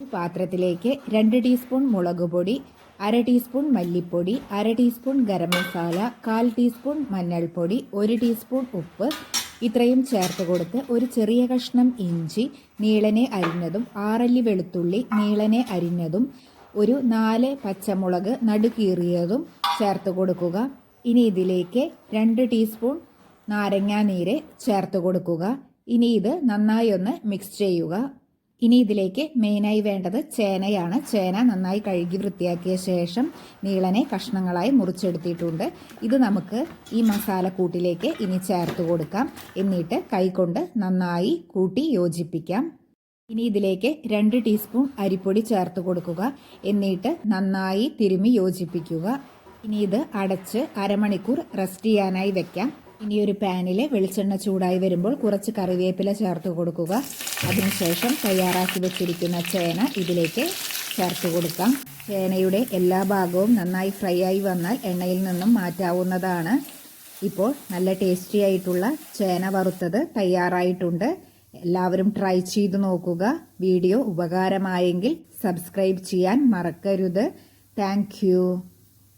ഈ പാത്രത്തിലേക്ക് രണ്ട് ടീസ്പൂൺ മുളക് പൊടി അര ടീസ്പൂൺ മല്ലിപ്പൊടി അര ടീസ്പൂൺ ഗരം മസാല കാൽ ടീസ്പൂൺ മഞ്ഞൾപ്പൊടി ഒരു ടീസ്പൂൺ ഉപ്പ്. ഇത്രയും ചേർത്ത് കൊടുത്ത് ഒരു ചെറിയ കഷ്ണം ഇഞ്ചി നീളനെ അരിഞ്ഞതും ആറല്ലി വെളുത്തുള്ളി നീളനെ അരിഞ്ഞതും ഒരു നാല് പച്ചമുളക് നടുക്കീറിയതും ചേർത്ത് കൊടുക്കുക. ഇനി ഇതിലേക്ക് രണ്ട് ടീസ്പൂൺ നാരങ്ങാനീര് ചേർത്ത് കൊടുക്കുക. ഇനി ഇത് നന്നായി ഒന്ന് മിക്സ് ചെയ്യുക. ഇനി ഇതിലേക്ക് മെയിനായി വേണ്ടത് ചേനയാണ്. ചേന നന്നായി കഴുകി വൃത്തിയാക്കിയ ശേഷം നീളനെ കഷ്ണങ്ങളായി മുറിച്ചെടുത്തിട്ടുണ്ട്. ഇത് നമുക്ക് ഈ മസാലക്കൂട്ടിലേക്ക് ഇനി ചേർത്ത് കൊടുക്കാം. എന്നിട്ട് കൈകൊണ്ട് നന്നായി കൂട്ടി യോജിപ്പിക്കാം. ഇനി ഇതിലേക്ക് രണ്ട് ടീസ്പൂൺ അരിപ്പൊടി ചേർത്ത് കൊടുക്കുക. എന്നിട്ട് നന്നായി തിരുമി യോജിപ്പിക്കുക. ഇനി ഇത് അടച്ച് അരമണിക്കൂർ റെസ്റ്റ് ചെയ്യാനായി വെക്കാം. ഇനി ഒരു പാനിൽ വെളിച്ചെണ്ണ ചൂടായി വരുമ്പോൾ കുറച്ച് കറിവേപ്പില ചേർത്ത് കൊടുക്കുക. അതിനുശേഷം തയ്യാറാക്കി വെച്ചിരിക്കുന്ന ചേന ഇതിലേക്ക് ചേർത്ത് കൊടുക്കാം. ചേനയുടെ എല്ലാ ഭാഗവും നന്നായി ഫ്രൈ ആയി വന്നാൽ എണ്ണയിൽ നിന്നും മാറ്റാവുന്നതാണ്. ഇപ്പോൾ നല്ല ടേസ്റ്റി ആയിട്ടുള്ള ചേന വറുത്തത് തയ്യാറായിട്ടുണ്ട്. എല്ലാവരും ട്രൈ ചെയ്ത് നോക്കുക. വീഡിയോ ഉപകാരമായെങ്കിൽ സബ്സ്ക്രൈബ് ചെയ്യാൻ മറക്കരുത്. താങ്ക്